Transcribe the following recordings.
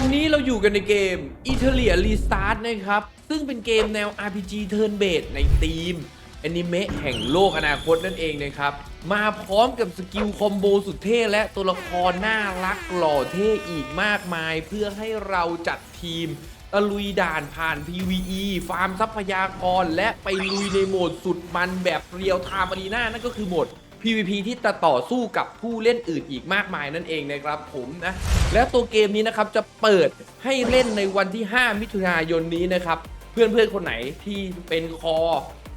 วันนี้เราอยู่กันในเกม i t a l i a Restart นะครับ ซึ่งเป็นเกมแนว RPG Turn Based ในธีมแอนิเมะแห่งโลกอนาคตนั่นเองนะครับ มาพร้อมกับสกิลคอมโบสุดเท่และตัวละครน่ารักหล่อเท่อีกมากมาย เพื่อให้เราจัดทีมตะลุยด่านผ่าน PVE ฟาร์มทรัพยากร และไปลุยในโหมดสุดมันแบบเรียลไทม์อารีนานั่นก็คือโหมด PVP ที่จะต่อสู้กับผู้เล่นอื่นอีกมากมายนั่นเองนะครับผมนะ แล้วตัวเกมนี้นะครับจะเปิดให้เล่นในวันที่ 5 มิถุนายนนี้นะครับ เพื่อนๆคนไหนที่เป็นคอ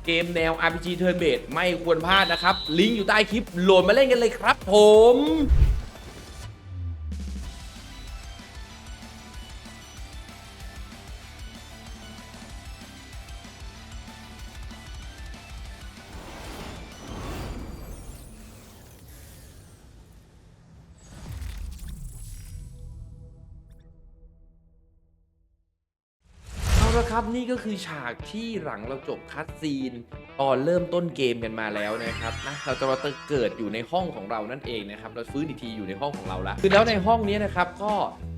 เกมแนว RPG Turn Based ไม่ควรพลาดนะครับ ลิงก์อยู่ใต้คลิปโหลดมาเล่นกันเลยครับผม ครับนี่ก็คือฉากที่หลังเราจบคัดซีน ตอนเริ่มต้นเกมกันมาแล้วนะครับนะเราจะมาเกิดอยู่ในห้องของเรานั่นเองนะครับเราฟื้นอีกทีอยู่ในห้องของเราละคือแล้วในห้องนี้นะครับก็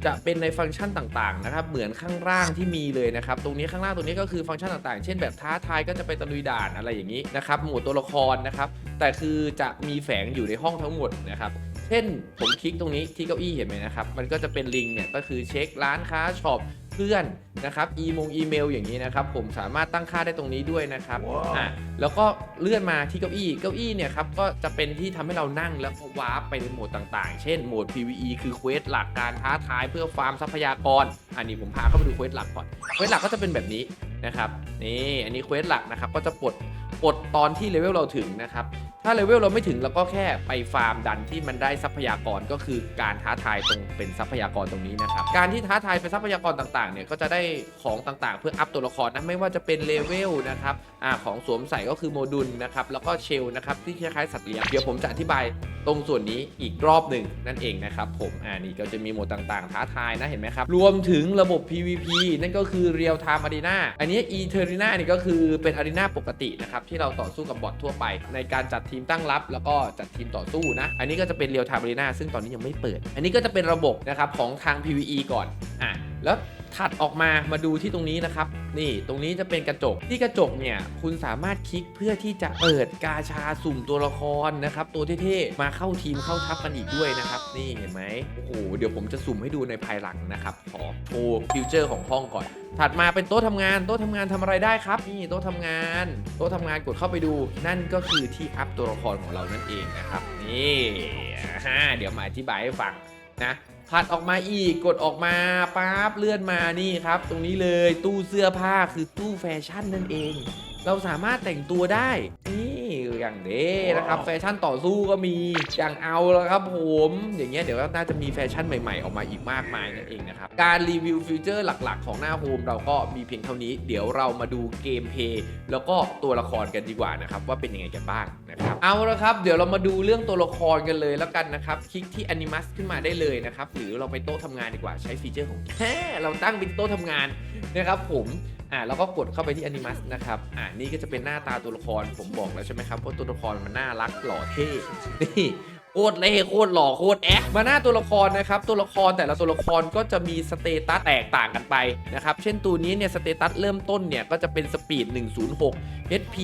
จะเป็นในฟังก์ชันต่างๆนะครับเหมือนข้างล่างที่มีเลยนะครับตรงนี้ข้างล่างตรงนี้ก็คือฟังก์ชันต่างๆ เช่นแบบท้าทายก็จะไปตะลุยด่านอะไรอย่างนี้นะครับหมวดตัวละครนะครับแต่คือจะมีแฝงอยู่ในห้องทั้งหมดนะครับเช่นผมคลิกตรงนี้ที่เก้าอี้เห็นไหมนะครับมันก็จะเป็นลิงเนี่ยก็คือเช็คร้านค้าช็อป เพื่อนนะครับอีมงอีเมลอย่างนี้นะครับผมสามารถตั้งค่าได้ตรงนี้ด้วยนะครับอะแล้วก็เลื่อนมาที่เก้าอี้เก้าอี้เนี่ยครับก็จะเป็นที่ทำให้เรานั่งแล้วก็วาร์ปไปในโหมดต่างๆ เช่นโหมด PVE คือเควสหลักการท้าทายเพื่อฟาร์มทรัพยากร อันนี้ผมพาเข้าไปดูเควสหลักก่อนเควสหลักก็จะเป็นแบบนี้นะครับนี่อันนี้เควสหลักนะครับก็จะปลดปลดตอนที่เลเวลเราถึงนะครับ ถ้าเลเวลเราไม่ถึงเราก็แค่ไปฟาร์มดันที่มันได้ทรัพยากรก็คือการท้าทายตรงเป็นทรัพยากรตรงนี้นะครับ การที่ท้าทายเป็นทรัพยากรต่างๆเนี่ยก็จะได้ของต่างๆ เพื่ออัพตัวละครนะไม่ว่าจะเป็นเลเวลนะครับอ่าของสวมใส่ก็คือโมดูลนะครับแล้วก็เชลนะครับที่คล้ายๆสัตว์เลี้ยงเดี๋ยวผมจะอธิบาย ตรงส่วนนี้อีกรอบหนึ่งนั่นเองนะครับผมอ่านี่ก็จะมีโหมดต่างๆ ท้าทายนะเห็นไหมครับ รวมถึงระบบ PVP นั่นก็คือ Real Time Arena อันนี้ e t e r i n a นี่ก็คือเป็น Arena ปกตินะครับที่เราต่อสู้กับบอททั่วไป ในการจัดทีมตั้งรับ แล้วก็จัดทีมต่อสู้นะ อันนี้ก็จะเป็น Real Time Arena ซึ่งตอนนี้ยังไม่เปิด อันนี้ก็จะเป็นระบบนะครับของทาง PVE ก่อนอะแล้ว ถัดออกมามาดูที่ตรงนี้นะครับ นี่ตรงนี้จะเป็นกระจกที่กระจกเนี่ยคุณสามารถคลิกเพื่อที่จะเปิดกาชาสุ่มตัวละครนะครับ ตัวเท่ๆมาเข้าทีมเข้าทัพกันอีกด้วยนะครับ นี่เห็นไหมโอ้โหเดี๋ยวผมจะสุ่มให้ดูในภายหลังนะครับขอโชว์ฟิวเจอร์ของห้องก่อนถัดมาเป็นโต๊ะทำงานโต๊ะทำงานทำอะไรได้ครับ นี่โต๊ะทำงาน โต๊ะทำงานกดเข้าไปดู นั่นก็คือที่อัพตัวละครของเรานั่นเองนะครับ นี่ฮะเดี๋ยวมาอธิบายให้ฟังนะ ถัดออกมาอีกกดออกมาปั๊บเลื่อนมานี่ครับ ตรงนี้เลยตู้เสื้อผ้าคือตู้แฟชั่นนั่นเอง เราสามารถแต่งตัวได้นี่อย่างเด้นะครับ แฟชั่นต่อสู้ก็มีอย่างเอาแล้วครับผมอย่างเงี้ยเดี๋ยวน่าจะมีแฟชั่นใหม่ๆ ออกมาอีกมากมายนั่นเองนะครับ การรีวิวฟิวเจอร์หลักๆ ของหน้าโฮมเราก็มีเพียงเท่านี้ เดี๋ยวเรามาดูเกมเพย์แล้วก็ตัวละครกันดีกว่านะครับว่าเป็นยังไงกันบ้าง นะครับเอาละครับ เดี๋ยวเรามาดูเรื่องตัวละครกันเลยแล้วกันนะครับ คลิกที่ Animus ขึ้นมาได้เลยนะครับ หรือเราไปโต๊ะทำงานดีกว่าใช้ฟีเจอร์ของแท้เราตั้งเป็นโต๊ะทำงานนะครับผมอ่าแล้วก็กดเข้าไปที่ Animus นะครับอ่านี่ก็จะเป็นหน้าตาตัวละครผมบอกแล้วใช่ไหมครับว่าตัวละครมันน่ารักหล่อเท่นี่ โคตรเล่โคตรหล่อโคตรแอ๊กมาหน้าตัวละครนะครับ ตัวละครแต่ละตัวละครก็จะมีสเตตัสแตกต่างกันไปนะครับเช่นตัวนี้เนี่ยสเตตัสเริ่มต้นเนี่ยก็จะเป็นสปีด 106 HP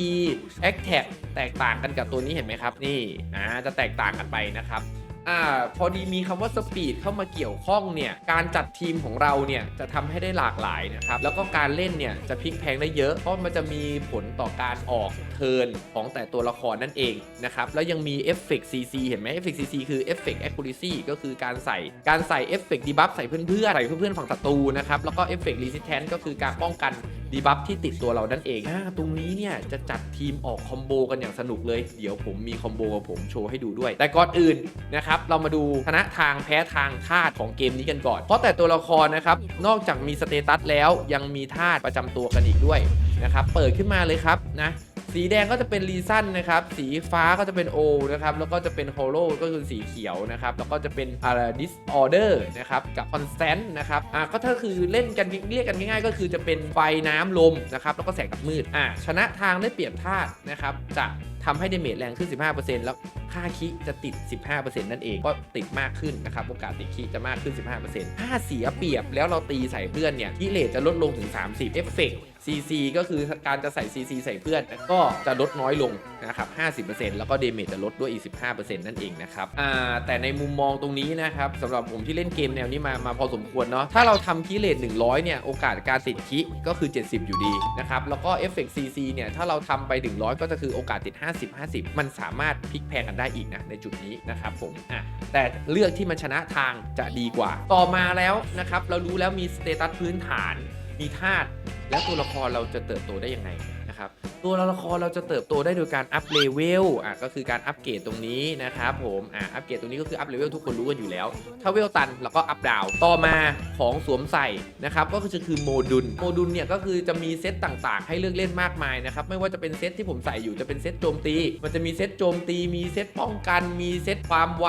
Attack แตกต่างกันกับตัวนี้เห็นไหมครับนี่อ่าจะแตกต่างกันไปนะครับ อ่าพอดีมีคำว่าสปีดเข้ามาเกี่ยวข้องเนี่ยการจัดทีมของเราเนี่ยจะทำให้ได้หลากหลายนะครับแล้วก็การเล่นเนี่ยจะพลิกแพลงได้เยอะ เพราะมันจะมีผลต่อการออกเทิร์นของแต่ตัวละครนั่นเองนะครับแล้วยังมีเอฟเฟกต์ CC เห็นไหมเอฟเฟกต์ CC คือเอฟเฟกต์ accuracy ก็คือการใส่การใส่เอฟเฟกต์ดีบัฟใส่เพื่อนๆใส่เพื่อนๆฝั่งศัตรูนะครับแล้วก็เอฟเฟกต์ resistance ก็คือการป้องกันดีบัฟที่ติดตัวเรานั่นเองอตรงนี้เนี่ยจะจัดทีมออกคอมโบกันอย่างสนุกเลย เดี๋ยวผมมีคอมโบกับผมโชว์ให้ดูด้วย แต่ก่อนอื่นนะครับเรามาดูชนะทางแพ้ทางธาตุของเกมนี้กันก่อน เพราะแต่ตัวละครนะครับ นอกจากมีสเตตัสแล้วยังมีธาตุประจำตัวกันอีกด้วยนะครับ เปิดขึ้นมาเลยครับนะสีแดงก็จะเป็นรีซันนะครับ สีฟ้าก็จะเป็นโอนะครับ แล้วก็จะเป็นโฮโลก็คือสีเขียวนะครับ แล้วก็จะเป็นอะไรดิสออเดอร์นะครับ กับคอนสแตนต์นะครับ อ่า ก็ถ้าคือเล่นกันเรียกกันง่ายๆ ก็คือจะเป็นไฟน้ำลมนะครับ แล้วก็แสงกับมืด อ่า ชนะทางได้เปรียบธาตุนะครับ จะทำให้เดเมจแรงขึ้น 15%แล้ว ค่าคิจะติด 15%นั่นเอง ก็ติดมากขึ้นนะครับ โอกาสติดคิจะมากขึ้น 15%ถ้าเสียเปรียบแล้วเราตีใส่เพื่อนเนี่ยคิเลทจะลดลงถึง 30 เอฟเฟกต์ CC ก็คือการจะใส่ CC ใส่เพื่อนก็จะลดน้อยลงนะครับ 50%แล้วก็เดเมจจะลดด้วยอีก 15%นั่นเองนะครับ อ่า แต่ในมุมมองตรงนี้นะครับสำหรับผมที่เล่นเกมแนวนี้มา มาพอสมควรเนาะ ถ้าเราทำคิเลท100 เนี่ย โอกาสการติดคิก็คือ 70 อยู่ดีนะครับ แล้วก็เอฟเฟกต์ CC เนี่ย ถ้าเราทำไปถึงร้อยก็จะคือโอกาสติด 50 50 มันสามารถพลิกแพงกันได้อีกนะในจุดนี้นะครับผมอะแต่เลือกที่มันชนะทางจะดีกว่า ต่อมาแล้วนะครับเรารู้แล้วมีสเตตัสพื้นฐานมีธาตุแล้วตัวละครเราจะเติบโตได้ยังไง ตัวละครเราจะเติบโตได้โดยการอัพเลเวลอะก็คือการอัปเกรดตรงนี้นะครับผมอะอัปเกรดตรงนี้ก็คืออัพเลเวลทุกคนรู้กันอยู่แล้ว ถ้าเวลตันเราก็อัพดาวต่อมาของสวมใส่นะครับก็คือคือโมดุลโมดุลเนี่ยก็คือจะมีเซตต่างๆ ให้เลือกเล่นมากมายนะครับไม่ว่าจะเป็นเซตที่ผมใส่อยู่จะเป็นเซตโจมตี มันจะมีเซตโจมตี มีเซตป้องกัน มีเซตความไว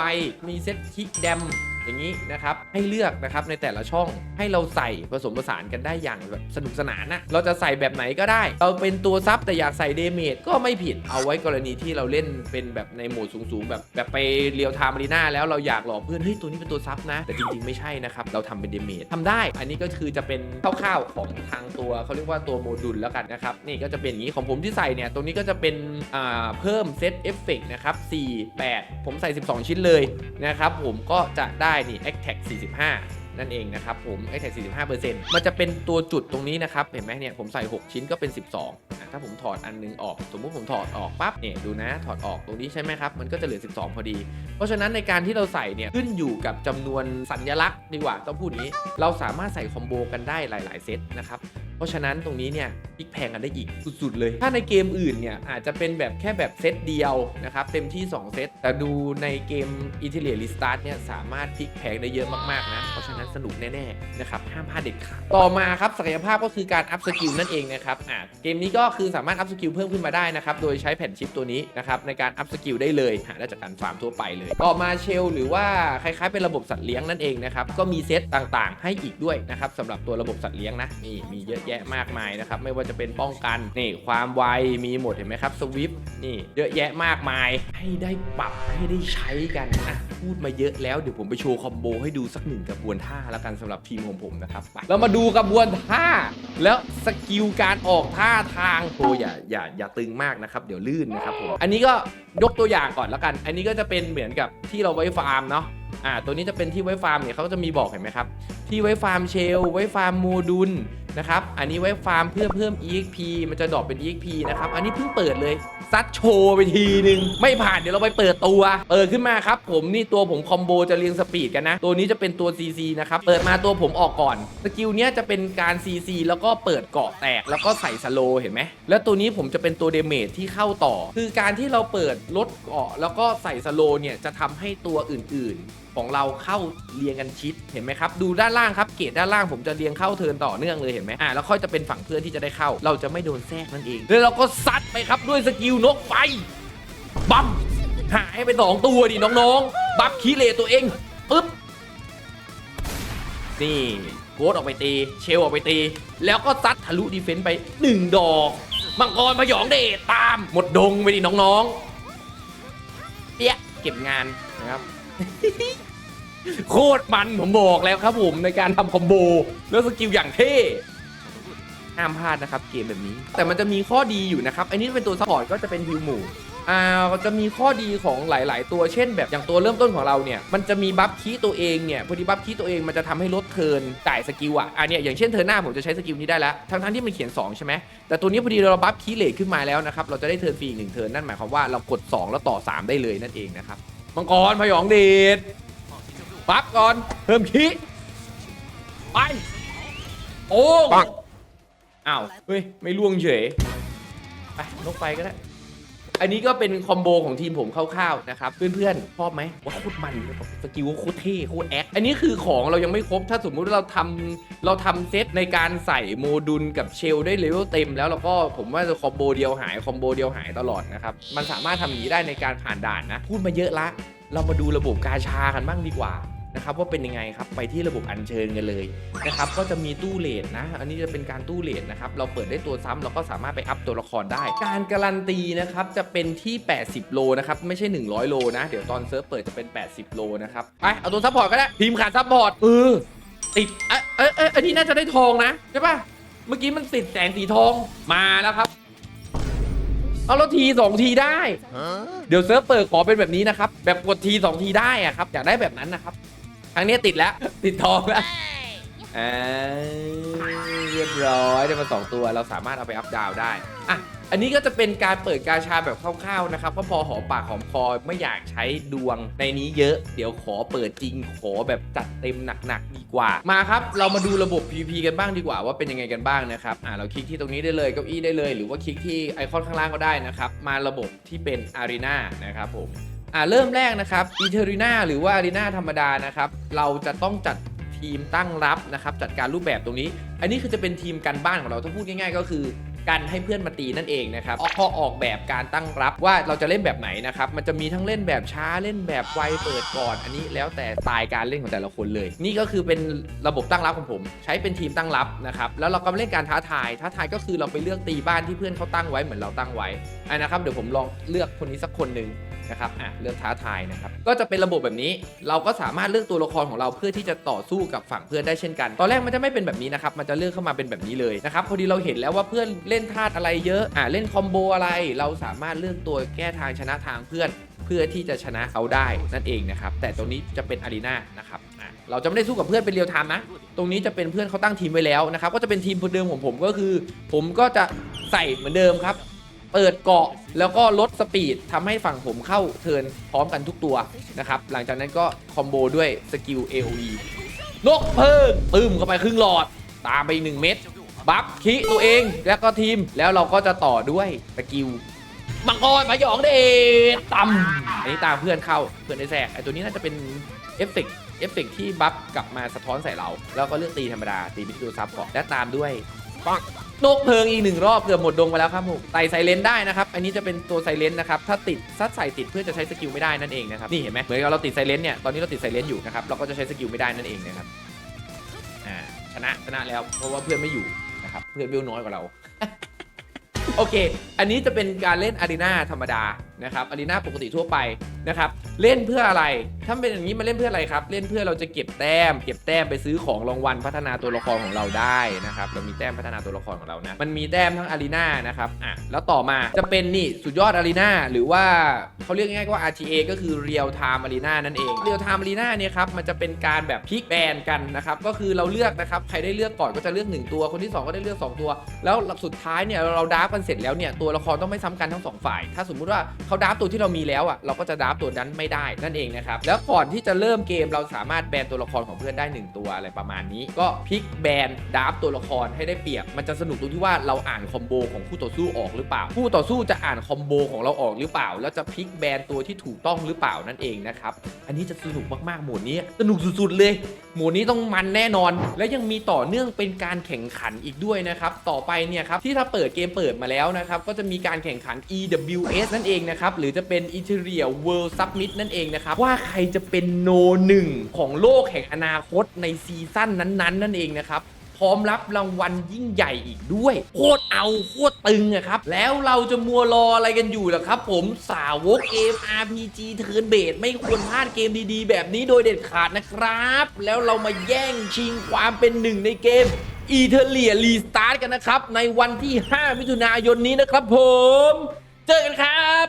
มีเซตคิกแดม อย่างนี้นะครับให้เลือกนะครับในแต่ละช่องให้เราใส่ผสมผสานกันได้อย่างแบบสนุกสนานนะเราจะใส่แบบไหนก็ได้ เราเป็นตัวซับแต่อยากใส่เดเมจก็ไม่ผิดเอาไว้กรณีที่เราเล่นเป็นแบบในโหมดสูงๆ แบบแบบไปเรียวไทม์อารีนาแล้วเราอยากหลอกเพื่อนเฮ้ยตัวนี้เป็นตัวซับนะ แต่จริงๆไม่ใช่นะครับ เราทำเป็นเดเมจทำได้ อันนี้ก็คือจะเป็นคร่าวๆของทางตัวเขาเรียกว่าตัวโมดูลแล้วกันนะครับนี่ก็จะเป็นอย่างนี้ของผมที่ใส่เนี่ยตรงนี้ก็จะเป็นอ่าเพิ่มเซตเอฟเฟกนะครับ4 8 ผมใส่ 12 ชิ้นเลยนะครับผมก็จะได้นี่ a c t a c 45 นั่นเองนะครับผม a c t a c 45 มันจะเป็นตัวจุดตรงนี้นะครับ เห็นไหมเนี่ยผมใส่ 6 ชิ้นก็เป็น 12อะถ้าผมถอดอันนึงออก สมมุติผมถอดออกปั๊บเนี่ยดูนะถอดออกตรงนี้ใช่ไหมครับ มันก็จะเหลือ 12 พอดี เพราะฉะนั้นในการที่เราใส่เนี่ยขึ้นอยู่กับจำนวนสัญลักษณ์ดีกว่าต้องพูดนี้ เราสามารถใส่คอมโบกันได้หลาย ๆ เซตนะครับเพราะฉะนั้นตรงนี้เนี่ยพลิกแพงกันได้อีกสุด ๆ เลย ถ้าในเกมอื่นเนี่ยอาจจะเป็นแบบแค่แบบเซตเดียวนะครับเต็มที่ 2 เซตแต่ดูในเกม i t a l i a Restart เนี่ยสามารถพลิกแพงได้เยอะมากๆนะเพราะฉะนั้นสนุกแน่ๆนะครับห้ามพลาดเด็ดขาดต่อมาครับศักยภาพก็คือการอัพสกิลนั่นเองนะครับอ่าเกมนี้ก็คือสามารถอัพสกิลเพิ่มขึ้นมาได้นะครับโดยใช้แผ่นชิปตัวนี้นะครับในการอัพสกิลได้เลยหาได้จากการฟาร์มทั่วไปเลย ต่อมาเชลหรือว่าคล้ายๆเป็นระบบสัตว์เลี้ยงนั่นเองนะครับก็มีเซตต่างๆ ให้อีกด้วยนะครับสำหรับตัวระบบสัตว์เลี้ยงนะนี่มีเยอะแยะมากมายนะครับไม่ว่าจะเป็นป้องกันนี่ความไวมีหมดเห็นไหมครับสวิฟนี่เยอะแยะมากมายให้ได้ปรับให้ได้ใช้กันอะพูดมาเยอะแล้วเดี๋ยวผมไปโชว์คอมโบให้ดูสักหนึ่งกระบวนท่าแล้วกันสำหรับทีมของผมนะครับไปเรามาดูกระบวนท่า แล้วสกิลการออกท่าทางโอ้อย่าอย่าอย่าตึงมากนะครับ เดี๋ยวลื่นนะครับผมอันนี้ก็ยกตัวอย่างก่อนแล้วกัน อันนี้ก็จะเป็นเหมือนกับที่เราไว้ฟาร์มเนาะอ่าตัวนี้จะเป็นที่ไว้ฟาร์มเนี่ยเขาก็จะมีบอกเห็นไหมครับที่ไว้ฟาร์มเชล ไว้ฟาร์มโมดูล นะครับ อันนี้ไว้ฟาร์มเพื่อเพิ่ม EXP มันจะดรอปเป็น EXP นะครับ อันนี้เพิ่งเปิดเลย ซัดโชว์ไปทีนึง ไม่ผ่านเดี๋ยวเราไปเปิดตัว เปิดขึ้นมาครับ ผมนี่ตัวผมคอมโบจะเรียงสปีดกันนะ ตัวนี้จะเป็นตัว CC นะครับ เปิดมาตัวผมออกก่อน สกิลเนี้ยจะเป็นการ CC แล้วก็เปิดเกาะแตก แล้วก็ใส่สโลว์เห็นไหม แล้วตัวนี้ผมจะเป็นตัวเดเมจที่เข้าต่อ คือการที่เราเปิดลดเกาะแล้วก็ใส่สโลว์เนี่ยจะทำให้ตัวอื่นๆ ของเราเข้าเรียงกันชิดเห็นไหมครับดูด้านล่างครับเกรดด้านล่างผมจะเรียงเข้าเทินต่อเนื่องเลยเห็นไหมอ่าแล้วค่อยจะเป็นฝั่งเพื่อนที่จะได้เข้า เราจะไม่โดนแทรกนั่นเองแล้วเราก็ซัดไปครับด้วยสกิลนกไฟบัมหายไปสองตัวดิน้องๆ บัฟคีเลตัวเองปึ๊บนี่โกดออกไปตี เชลออกไปตี แล้วก็ซัดทะลุดีเฟนต์ไปหนึ่งดอกมังกรพยองเดชตาม หมดดงไปดิน้องๆเปี้ยเก็บงานนะครับ โคตรมันผมบอกแล้วครับผมในการทำคอมโบแล้วสกิลอย่างเท่ห้ามพลาดนะครับเกมแบบนี้ แต่มันจะมีข้อดีอยู่นะครับอันนี้เป็นตัวซัพพอร์ตก็จะเป็นฮิวหมู่อ่าจะมีข้อดีของหลาย ๆ ตัวเช่น แบบอย่างตัวเริ่มต้นของเราเนี่ยมันจะมีบัฟคีตัวเองเนี่ยพอดีบัฟคีตัวเองมันจะทำให้ลดเทิร์นจ่ายสกิลอะอันเนี้ยอย่างเช่นเทิร์นหน้าผมจะใช้สกิลนี้ได้แล้วทั้งๆที่มันเขียน 2 ใช่ไหมแต่ตัวนี้พอดีเราบัฟคีเลทขึ้นมาแล้วนะครับเราจะได้เทิร์นฟรีหนึ่งเทิร์นนั่นหมายความว่าเรากด 2 แล้วต่อ 3 ได้เลยนั่นเองนะครับมังกรพยองเดช ปั๊บก่อน เพิ่มคีไป โอ้อ้าว เฮ้ย ไม่ล่วงเฉย ไปนกไปก็ได้ อันนี้ก็เป็นคอมโบของทีมผมคร่าวๆนะครับ เพื่อนๆ ชอบไหมว่าโคตรมันสกิลโคตรเท่โคตรแอคอันนี้คือของเรายังไม่ครบ ถ้าสมมุติเราทำเราทำเซตในการใส่โมดูลกับเชลได้เลเวลเต็มแล้วเราก็ผมว่าจะคอมโบเดียวหายคอมโบเดียวหายตลอดนะครับ มันสามารถทำอย่างนี้ได้ในการผ่านด่านนะ พูดมาเยอะละ เรามาดูระบบกาชากันบ้างดีกว่า นะครับว่าเป็นยังไงครับไปที่ระบบอัญเชิญกันเลยนะครับก็จะมีตู้เลทนะ อันนี้จะเป็นการตู้เลทนะครับเราเปิดได้ตัวซ้ำเราก็สามารถไปอัพตัวละครได้ การการันตีนะครับจะเป็นที่ 80 โลนะครับไม่ใช่ 100 โลนะ เดี๋ยวตอนเซิร์ฟเปิดจะเป็น 80 โลนะครับไปเอาตัวซัพพอร์ตก็ได้ทีมขาดซัพพอร์ตเออติดเอะเอะเอะอันนี้น่าจะได้ทองนะใช่ปะเมื่อกี้มันติดแสงสีทองมาแล้วครับเอาแล้วทีสองทีได้ เดี๋ยวเซิร์ฟเปิดขอเป็นแบบนี้นะครับ แบบกดทีสองทีได้อะครับ อยากได้แบบนั้นนะครับ ครั้งนี้ติดแล้ว ติดทองแล้วอ่าเรียบร้อยได้มาสองตัวเราสามารถเอาไปอัพดาวน์ได้อะอันนี้ก็จะเป็นการเปิดกาชาแบบคร่าวๆนะครับก็พอหอมปากหอมคอไม่อยากใช้ดวงในนี้เยอะ เดี๋ยวขอเปิดจริงขอแบบจัดเต็มหนักๆดีกว่า มาครับเรามาดูระบบ PVP กันบ้างดีกว่าว่าเป็นยังไงกันบ้างนะครับอ่าเราคลิกที่ตรงนี้ได้เลยเก้าอี้ได้เลย หรือว่าคลิกที่ไอคอนข้างล่างก็ได้นะครับมาระบบที่เป็น Arena นะครับผม อ่าเริ่มแรกนะครับอีเทอรินาหรือว่าอารีนาธรรมดานะครับ เราจะต้องจัดทีมตั้งรับนะครับ จัดการรูปแบบตรงนี้ อันนี้คือจะเป็นทีมกันบ้านของเราถ้าพูดง่ายๆ ก็คือกันให้เพื่อนมาตีนั่นเองนะครับพอออกแบบการตั้งรับว่าเราจะเล่นแบบไหนนะครับ มันจะมีทั้งเล่นแบบช้าเล่นแบบไวเปิดก่อน อันนี้แล้วแต่สไตล์การเล่นของแต่ละคนเลย นี่ก็คือเป็นระบบตั้งรับของผม ใช้เป็นทีมตั้งรับนะครับ แล้วเราก็เล่นการท้าทาย ท้าทายก็คือเราไปเลือกตีบ้านที่เพื่อนเขาตั้งไว้เหมือนเราตั้งไว้อะนะครับ เดี๋ยวผมลองเลือกคนนี้สักคนหนึ่ง นะครับอะเลือกท้าทายนะครับ ก็จะเป็นระบบแบบนี้ เราก็สามารถเลือกตัวละครของเราเพื่อที่จะต่อสู้กับฝั่งเพื่อนได้เช่นกัน ตอนแรกมันจะไม่เป็นแบบนี้นะครับ มันจะเลือกเข้ามาเป็นแบบนี้เลยนะครับ พอดีเราเห็นแล้วว่าเพื่อนเล่นธาตุอะไรเยอะ อะเล่นคอมโบอะไร เราสามารถเลือกตัวแก้ทางชนะทางเพื่อนเพื่อที่จะชนะเขาได้นั่นเองนะครับ แต่ตรงนี้จะเป็นอารีนานะครับอะเราจะไม่ได้สู้กับเพื่อนเป็นเรียลไทม์นะ ตรงนี้จะเป็นเพื่อนเขาตั้งทีมไว้แล้วนะครับ ก็จะเป็นทีมเดิมของผมก็คือ ผมก็จะใส่เหมือนเดิมครับ เปิดเกาะแล้วก็ลดสปีดทำให้ฝั่งผมเข้าเทิร์นพร้อมกันทุกตัวนะครับ หลังจากนั้นก็คอมโบด้วยสกิล AOE นกเพิ่งปึ้มเข้าไปครึ่งหลอด ตามไปอีกหนึ่งเม็ดบัฟคิตัวเองแล้วก็ทีมแล้วเราก็จะต่อด้วยสกิลมังกรพยองเดชต่ำอันนี้ตามเพื่อนเข้าเพื่อนได้แทรกไอตัวนี้น่าจะเป็นเอฟเฟกเอฟเฟกที่บัฟกลับมาสะท้อนใส่เรา แล้วก็เลือกตีธรรมดาตีมิดดูซับก่อนและตามด้วยปัง นกเพลิงอีกหนึ่งรอบเกือบหมดดงไปแล้วครับผมไต่ไซเลนได้นะครับ อันนี้จะเป็นตัวไซเลนนะครับ ถ้าติดซัดใส่ติดเพื่อจะใช้สกิลไม่ได้นั่นเองนะครับ นี่เห็นไหมเหมือนกับเราติดไซเลนเนี่ย ตอนนี้เราติดไซเลนอยู่นะครับ เราก็จะใช้สกิลไม่ได้นั่นเองนะครับ อ่า ชนะชนะแล้ว เพราะว่าเพื่อนไม่อยู่นะครับ เพื่อนเบลน้อยกว่าเรา โอเค อันนี้จะเป็นการเล่นอารีนาธรรมดา นะครับอารีนาปกติทั่วไปนะครับ เล่นเพื่ออะไร ถ้าเป็นอย่างนี้มาเล่นเพื่ออะไรครับ เล่นเพื่อเราจะเก็บแต้ม เก็บแต้มไปซื้อของรางวัลพัฒนาตัวละครของเราได้นะครับ เรามีแต้มพัฒนาตัวละครของเรานะ มันมีแต้มทั้งอารีนานะครับ อะ แล้วต่อมาจะเป็นนี่สุดยอดอารีนาหรือว่าเขาเรียกง่ายๆว่า RTA ก็คือ Real Time Arena นั่นเอง Real Time Arena เนี่ยครับ มันจะเป็นการแบบพลิกแบนกันนะครับ ก็คือเราเลือกนะครับ ใครได้เลือกก่อนก็จะเลือก 1 ตัว คนที่ 2 ก็ได้เลือก 2 ตัว แล้วสุดท้ายเนี่ยเราดราฟกันเสร็จแล้วเนี่ยตัวละครต้องไม่ซ้ำกันทั้งสองฝ่าย ถ้าสมมุติว่าเขาดราฟตัวที่เรามีแล้วอะเราก็จะดราฟตัวนั้นไม่ได้นั่นเองนะครับแล้วก่อนที่จะเริ่มเกมเราสามารถแบนตัวละครของเพื่อนได้ 1 ตัวอะไรประมาณนี้ ก็พลิกแบนดราฟตัวละครให้ได้เปรียบ มันจะสนุกตรงที่ว่าเราอ่านคอมโบของคู่ต่อสู้ออกหรือเปล่าคู่ต่อสู้จะอ่านคอมโบของเราออกหรือเปล่า แล้วจะพลิกแบนตัวที่ถูกต้องหรือเปล่านั่นเองนะครับอันนี้จะสนุกมากๆหมดนี้สนุกสุดๆเลยหมดนี้ต้องมันแน่นอน และยังมีต่อเนื่องเป็นการแข่งขันอีกด้วยนะครับต่อไปเนี่ยครับที่ถ้าเปิดเกมเปิดมาแล้วนะครับก็จะมีการแข่งขัน EWS นั่นเองนะครับหรือจะเป็น i t e r i a World Summit นั่นเองนะครับว่าใครจะเป็นโนหนึ่งของโลกแห่งอนาคตในซีซั่นนั้นๆ นั่นเองนะครับ พร้อมรับรางวัลยิ่งใหญ่อีกด้วย โคตรเอาโคตรตึงอะครับ แล้วเราจะมัวรออะไรกันอยู่ล่ะครับ ผมสาวกเกม RPG เทิร์นเบดไม่ควรพลาดเกมดีๆ แบบนี้โดยเด็ดขาดนะครับ แล้วเรามาแย่งชิงความเป็นหนึ่งในเกมอีเทเลียรีสตาร์ทกันนะครับ ในวันที่ 5 มิถุนายนนี้นะครับผม เจอกันครับ